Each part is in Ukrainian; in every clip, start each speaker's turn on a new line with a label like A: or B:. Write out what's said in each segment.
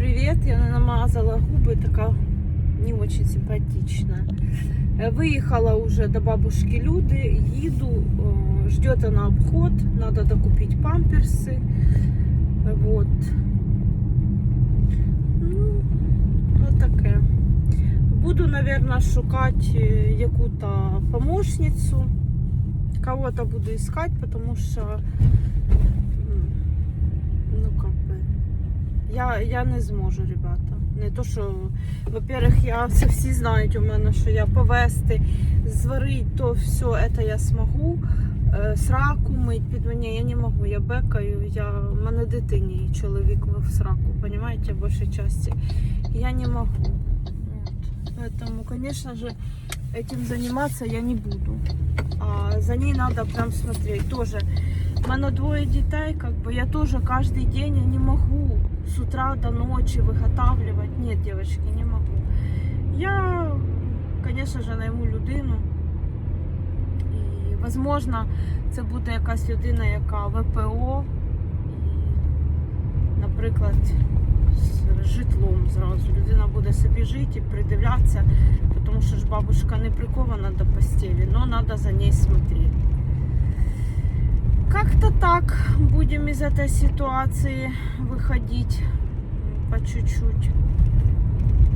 A: привет! Я намазала губы, такая не очень симпатичная. Э, Выехала уже до бабушки Люды, еду, э, ждет она обход, надо докупить памперсы. Вот. Ну, вот таке. Буду, наверное, шукать э, яку-то помощницу. Кого-то буду искать, потому что я, я не зможу, ребята. Не то, що, во-первых, я це всі знають у мене, що я повести, зварить, то все, це я зможу. Е, Сраку мить під мені, я не можу, я бекаю, я, в мене дитині чоловік в сраку, понимаете, в большей части. Я не могу. Вот. Поэтому, конечно же, этим заниматься я не буду. А за ней надо прям смотреть. Тоже у мене двоє дітей, как бы я тоже каждый день я не могу с утра до ночи выготавливать. Нет, девочки, не могу. Я, конечно же, найму людину. І, возможно, це буде якась людина, яка ВПО. І, наприклад, з житлом зразу. Людина буде собі жити і придивлятися, тому що ж бабушка не прикована до постелі, но надо за ней смотреть Как-то так будем из этой ситуации выходить по чуть-чуть.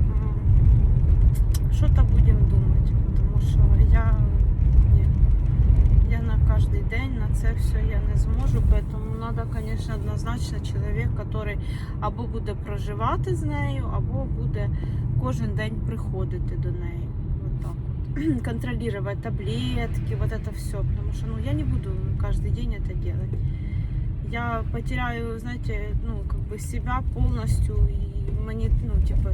A: М, Что-то будем думать, потому что я, ні, я на каждый день на це все я не зможу, поэтому надо, конечно, однозначно чоловік, який або буде проживати з нею, або буде кожен день приходити до неї. Вот так вот. Контролировать таблетки, вот это все, потому что ну, я не буду каждый день это делать. Я потеряю, знаете, ну, как бы себя полностью, и мне, ну, типа,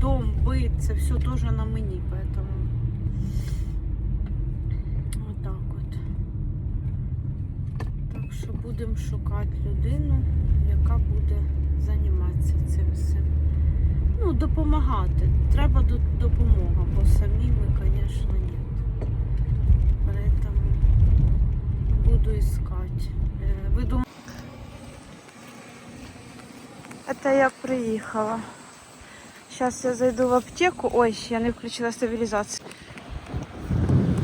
A: дом, быт, це все тоже на мені, поэтому вот так от. Так що будемо шукати людину, яка буде займатися цим всім. Ну, допомагати. Треба до- допомога, бо самі ми, звісно, буду искать. Э, Ви думаєте? Это я приїхала. Сейчас я зайду в аптеку. Ой, я не включила стабілізацію.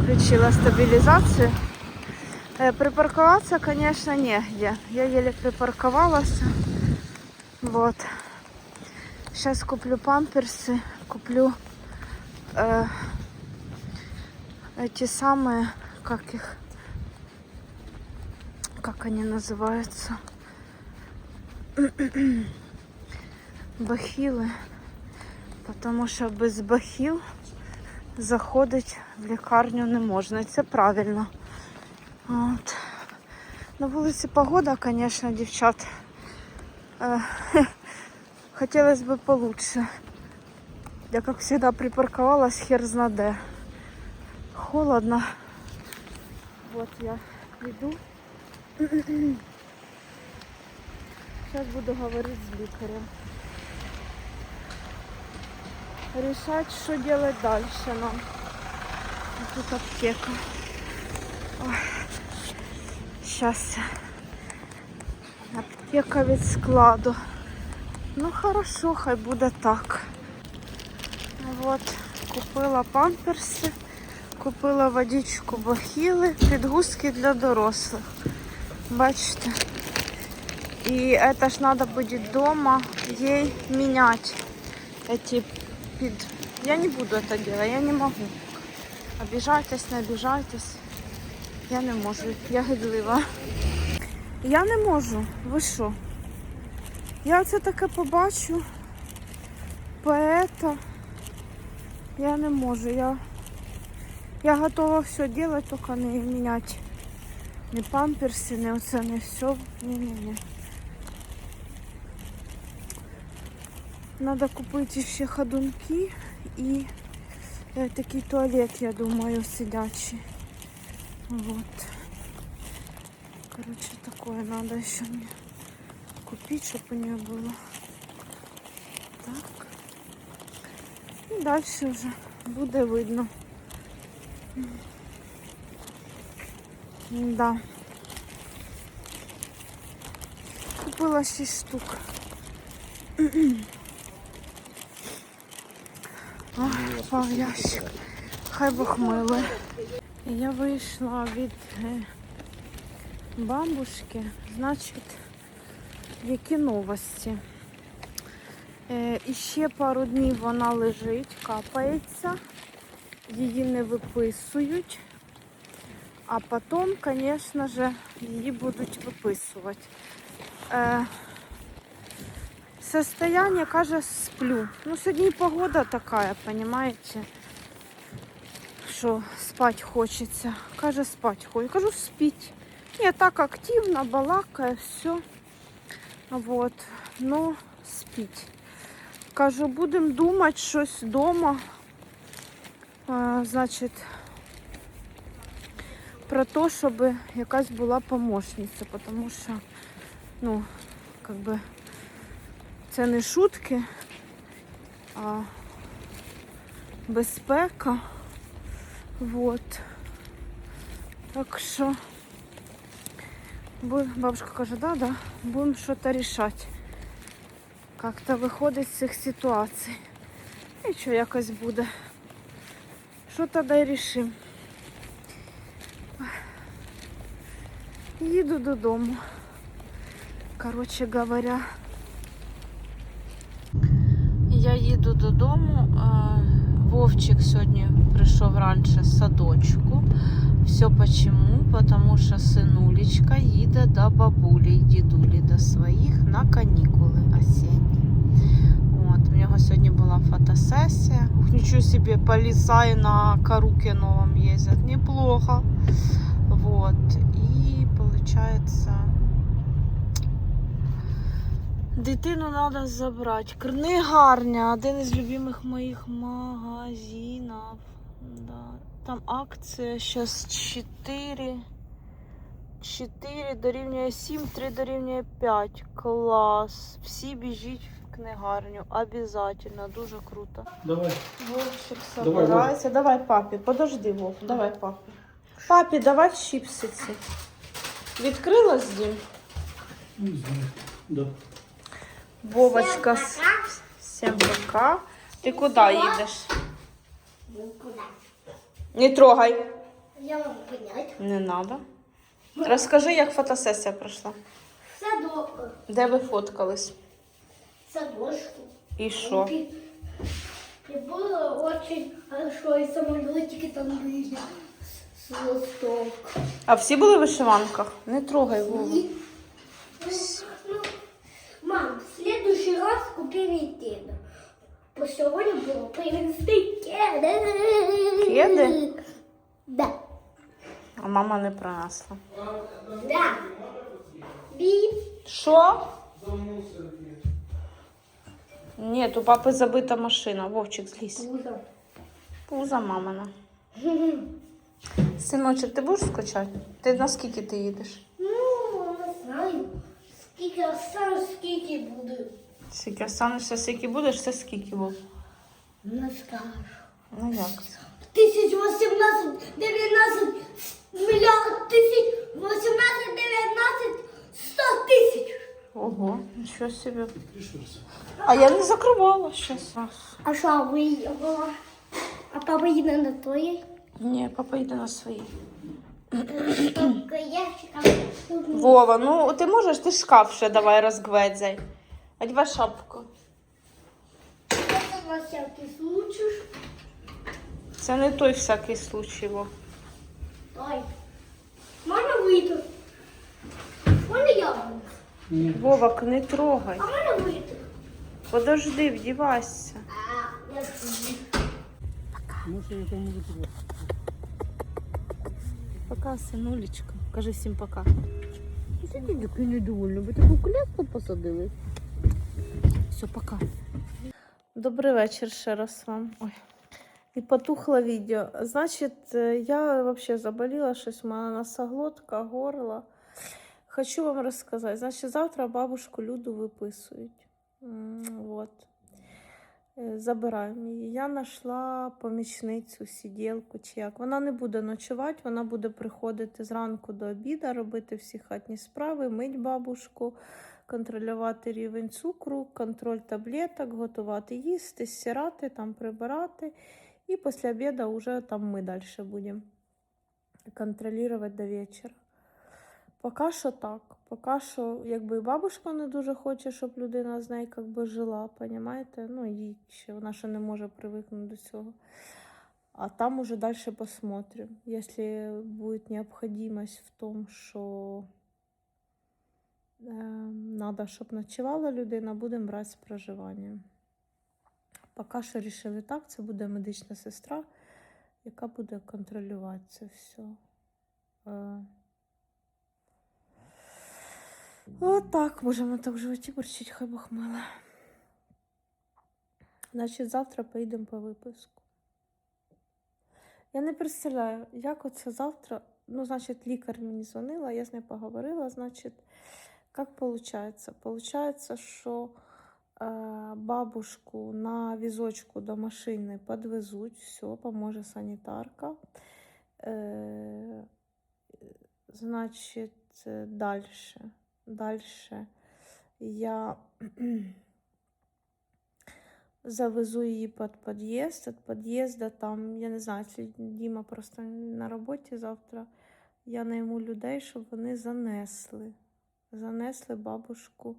A: Включила стабілізацію. Э, Припарковаться, конечно, негде. Я еле припарковалась. Вот. Сейчас куплю памперсы, куплю э, эти самые, как их, как они называются, бахилы, потому що без бахіл заходить в лікарню не можна. І це правильно. От. На вулиці погода, конечно, дівчат. Е, Хотелось бы получше. Я, как всегда, припарковалась хер знаде. Холодно. Вот я иду. Сейчас буду говорить с лікарем. Решать, что делать дальше нам. Тут аптека. Сейчас. Аптека від складу. Ну хорошо, хай буде так. Вот, купила памперси, купила водичку бахіли, підгузки для дорослих. Бачите? І это ж треба буде вдома їй міняти эти під. Я не буду это делать, я не можу. Обіжайтесь, не обіжайтесь. Я не можу, я гидлива. Я не можу. Ви що? Я це таке побачу. Поета. Я не можу. Я, я готова все делать, тільки не міняти. Не памперси, не оце, не все. Ні-ні-ні. Надо купити ще ходунки і е, такий туалет, я думаю, сидячий. Вот. Короче, такое надо еще мне купить, чтобы у нее было. Так. І далі вже буде видно. Да. Купила 6 штук. Ой, впав ящик. Хай Бог милує. Я вийшла від е, бабушки, значить, які новості. Е, і ще пару днів вона лежить, капається, її не виписують. А потім, звісно ж, її будуть виписувати. Е, состояние, каже, сплю. Ну, сьогодні погода така, понимаете, що спать хочеться. Каже, спать хочу. Кажу, спіть. Ні, так активно, балакає, все. Вот. Ну, спіть. Кажу, будемо думати щось вдома. А, значить, про те, щоб якась була помощниця, тому що, ну, как би, це не шутки, а безпека. Вот. Так що бабушка каже, да, да, будемо щось рішати. Як-то виходить з цих ситуацій. І що якось буде. Що тоді рішимо. Їду додому. Коротше говоря. Я їду додому. а, Вовчик сьогодні прийшов раніше з садочку. Все почему? Потому що синулечка їде до бабулі і дідулі до своїх на канікули осінні. От, у нього сьогодні була фотосесія. Ух, нічого собі, полісай на Каруке новом їздять. Неплохо. Вот. Получается. Дитину треба забрати. Книгарня, один із любимих моїх магазинів. Да. Там акція зараз 4. 4 дорівнює 7, 3 дорівнює 5. Клас. Всі біжіть в книгарню. Обязательно. Дуже круто.
B: Давай.
A: Вовчик
B: Давай,
A: собирається. Давай, папі, подожди, Вов, давай папі. Папі, давай чіпси Відкрилась дім?
B: Не знаю. Да.
A: Вовочка з всім пока. Ти куди їдеш?
C: Никуда.
A: Не трогай.
C: Я могу понять.
A: Не треба. Розкажи, як фотосесія пройшла.
C: Садок.
A: Де ви фоткались?
C: Садочку.
A: І що?
C: И было очень хорошо, и самолетики там были с, с листок.
A: А всі були в вишиванках? Не трогай Вову.
C: И, ну, ну, мам, в следующий раз купи мне кеды. По сегодня было привезти кеды.
A: Кеди?
C: Да.
A: А мама не принесла.
C: Да. Бип.
A: Що? Ні, у папи забита машина. Вовчик злізь.
C: Пузо.
A: Пуза мамина. Синочок, ти будеш скачати? Ти на скільки ти їдеш?
C: Ну, не знаю. Скільки останусь, скільки буду.
A: Скільки останешся, скільки будеш, це скільки був.
C: Не скажу.
A: Ну як?
C: Тисяч вісімнадцять, дев'ятнадцять, мільярд тисяч, вісімнадцять, дев'ятнадцять, сто тисяч.
A: Ого, нічого собі. А я не закривала щас.
C: А що виїхала? А папа їде на тої?
A: Ні, папа йде на свої. Вова, ну ти можеш, ти шкаф ще давай розгведзай. Одівай шапку.
C: Це на всякий случай.
A: Це не той всякий случай, Вов.
C: Ой. Можна вийти? Можна я буду?
B: Ні.
A: Вовак, не трогай.
C: А можна вийти?
A: Подожди, вдівайся.
C: А, я сиджу.
B: Може, я там можу тебе.
A: Пока, синулечка. Кажи всім пока.
D: Сидіть таки недовольно, ви таку коляску посадили.
A: Все, пока. Добрий вечір ще раз вам. Ой. І потухло відео. Значить, е, я вообще заболіла, щось у мене носоглотка, горло. Хочу вам розказати. Значить, завтра бабушку Люду виписують. Вот. Е, Забираємо її. Я знайшла помічницю, сиділку чи як. Вона не буде ночувати, вона буде приходити зранку до обіду, робити всі хатні справи, мить бабушку, контролювати рівень цукру, контроль таблеток, готувати їсти, стирати, там прибирати. І після обіду вже там ми далі будемо контролювати до вечора. Поки що так. Поки що, якби і бабушка не дуже хоче, щоб людина з нею якби жила, понімаєте? Ну, їй ще вона ще не може привикнути до цього. А там уже дальше посмотрим. Если будет необходимость в том, що е, щоб ночувала людина, будемо брати з проживання. Поки що рішили так, це буде медична сестра, яка буде контролювати це все. Е, Отак, можемо так в животі борчить, хай Бог миле. Значить, завтра поїдемо по виписку. Я не представляю, як оце завтра. Ну, значить, лікар мені дзвонила, я з нею поговорила. Значить, як виходить? Получається, що е, бабушку на візочку до машини підвезуть, все, поможе санітарка. Е, значить, далі. Дальше я завезу її під під'їзд. Від під'їзду там, я не знаю, якщо Діма просто на роботі завтра, я найму людей, щоб вони занесли. Занесли бабушку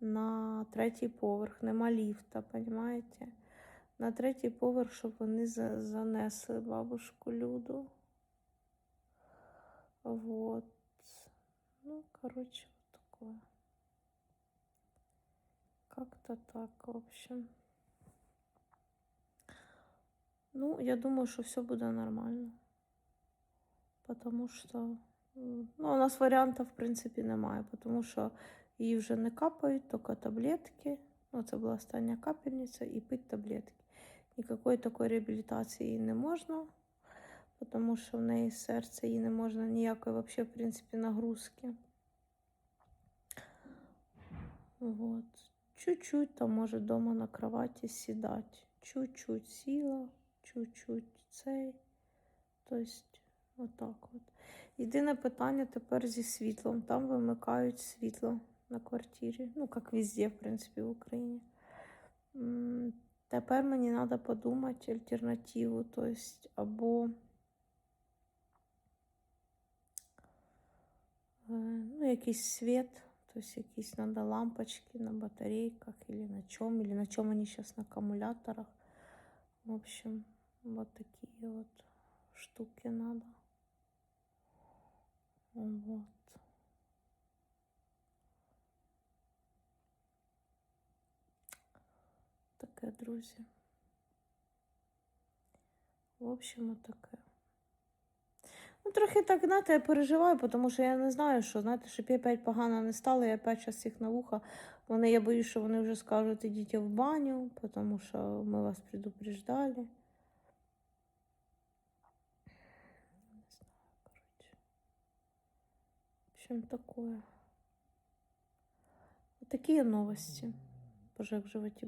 A: на третій поверх. Нема ліфта, розумієте? На третій поверх, щоб вони занесли бабушку Люду. Вот. Ну, вот такое. Как-то так, в общем. Ну, я думаю, что все будет нормально. Потому м, ну, у нас варіантів, в принципі, немає, тому що її вже не капають, тільки таблетки. Ну, це була остання капельниця і пить таблетки. Ніякої такої реабілітації не можна, тому що в неї серце їй не можна ніякої вообще, в принципі, нагрузки. Вот. Чуть-чуть там може дома на кроваті сідати. Чуть-чуть сіла, чуть-чуть цей. Тобто, отак от. Єдине питання тепер зі світлом. Там вимикають світло на квартирі. Ну, як везде, в принципі, в Україні. Тепер мені треба подумати альтернативу. Тобто, або е, ну, якийсь світ. То есть якісь надо лампочки на батарейках или на чем, или на чем они сейчас на аккумуляторах. В общем, вот такие вот штуки надо. Вот. Таке, друзі. В общем, отаке. Ну, трохи так, знаєте, я переживаю, тому що я не знаю, що, знаєте, щоб я опять погано не стала, я опять зараз їх на вуха. Вони, я боюсь, що вони вже скажуть, ідіть в баню, тому що ми вас предупреждали. Не знаю, короче. В общем, такое. Вот такие новости. Боже, як в животі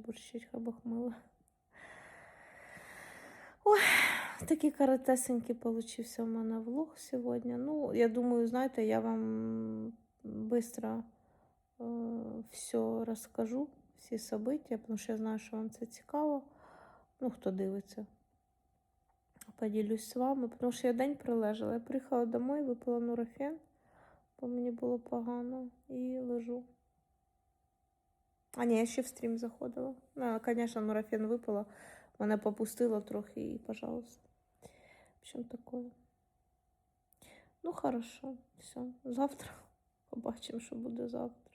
A: Бог мило. Ой, такий коротесенький получився у мене влог сьогодні. Ну, я думаю, знаєте, я вам быстро э, все розкажу, всі события, тому що я знаю, що вам це цікаво. Ну, хто дивиться. Поділюсь з вами, тому що я день прилежала. Я приїхала домой, випила нурофен, бо мені було погано, і лежу. А ні, я ще в стрім заходила. Ну, звісно, нурофен випила. Мене попустило трохи і, пожалуйста. В общем, такое. Ну, хорошо, все. Завтра побачимо, що буде завтра.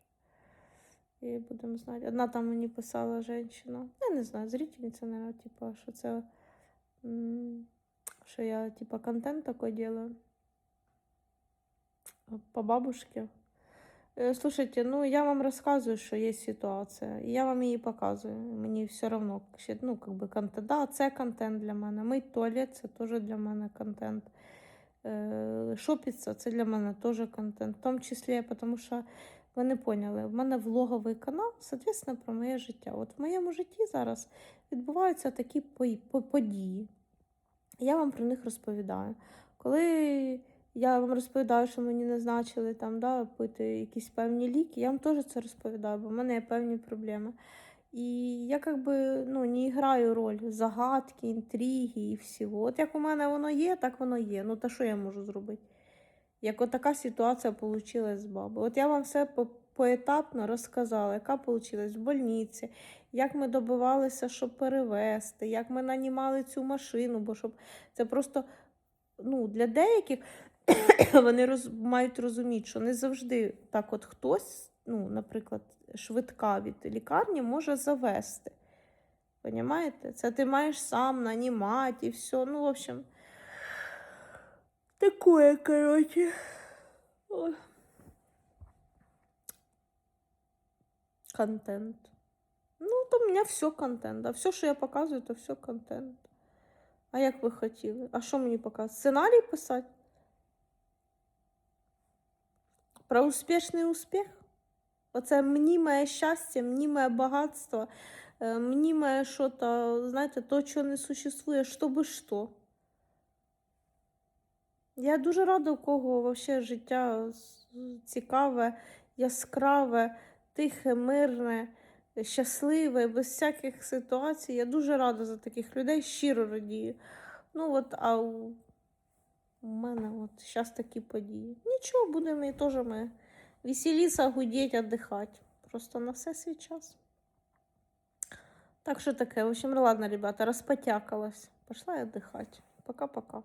A: І будемо знати. Одна там мені писала жінка. Я не знаю, зрительниця, наверное, типа, що це. Що я, типа, контент такой делаю. По бабушке. Э, Слушайте, ну я вам рассказываю, что есть ситуация. І я вам її показую. Мені все равно, ну, как би контент. Да, це контент для мене. Мить туалет це теж для мене контент. Е, Шопіться це для мене теж контент. В тому числі, тому що ви не поняли, в мене влоговий канал, соответственно, про моє життя. От в моєму житті зараз відбуваються такі події. Я вам про них розповідаю. Коли Я вам розповідаю, що мені назначили там, да, пити якісь певні ліки. Я вам теж це розповідаю, бо в мене є певні проблеми. І я как би, ну, не граю роль загадки, інтриги і всього. От як у мене воно є, так воно є. Ну, та що я можу зробити? Як така ситуація вийшла з бабою. От я вам все по- поетапно розказала, яка вийшла в больниці, як ми добивалися, щоб перевезти, як ми нанімали цю машину, бо щоб це просто ну, для деяких вони роз, мають розуміти, що не завжди так от хтось, ну, наприклад, швидка від лікарні може завести. Понімаєте? Це ти маєш сам нанімати і все. Ну, в общем, такое, короче. Контент. Ну, то у меня все контент. А все, що я показую, то все контент. А як ви хотіли? А що мені показувати? Сценарій писати? Про успішний успіх? Оце мніме щастя, мніме багатство, е, мніме що-то, знаєте, то, що не существує, що би що. Я дуже рада, у кого вообще життя цікаве, яскраве, тихе, мирне, щасливе, без всяких ситуацій. Я дуже рада за таких людей, щиро радію. Ну от, а у, мене от зараз такі події. Нічого, будемо і теж ми веселіться, гудеть, віддихати. Просто на все свій час. Так що таке, в общем, ладно, ребята, розпотякалась. Пошла я отдыхать. Пока-пока.